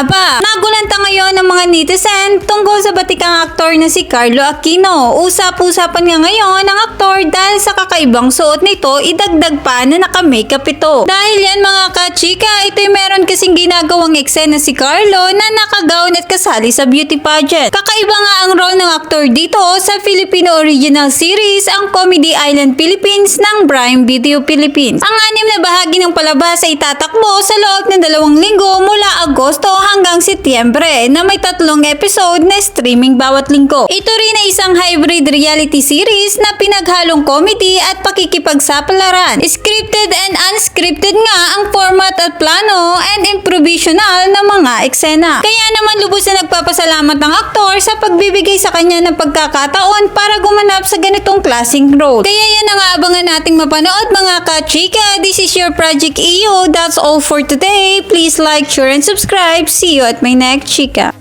nga ba? Nagulanta ngayon ng mga netizen tungkol sa batikang aktor na si Carlo Aquino. Usap-usapan nga ngayon ang aktor dahil sa kakaibang suot nito, idagdag pa na naka-makeup ito. Dahil yan mga kachika, ito'y meron kasing ginagawang eksena si Carlo na nakagaon at kasali sa beauty pageant. Kakaiba nga ang role ng aktor dito sa Filipino original series, ang Comedy Island Philippines ng Prime Video Philippines. Ang anim na bahagi ng palabas ay tatakbo sa loob ng dalawang linggo mula Agosto hanggang Setyembre na may tatlong episode na streaming bawat linggo. Ito rin ay isang hybrid reality series na pinaghalong comedy at pakikipagsapalaran. Scripted and unscripted nga ang format at plano and improvisational ng mga eksena. Kaya naman lubos na nagpapasalamat ng aktor sa pagbibigay sa kanya ng pagkakataon para gumanap sa ganitong klaseng role. Kaya yan ang aabangan nating mapanood mga ka-chika. This is your Project EO. That's all for today. Please like, share, and subscribe. See you at my next chika.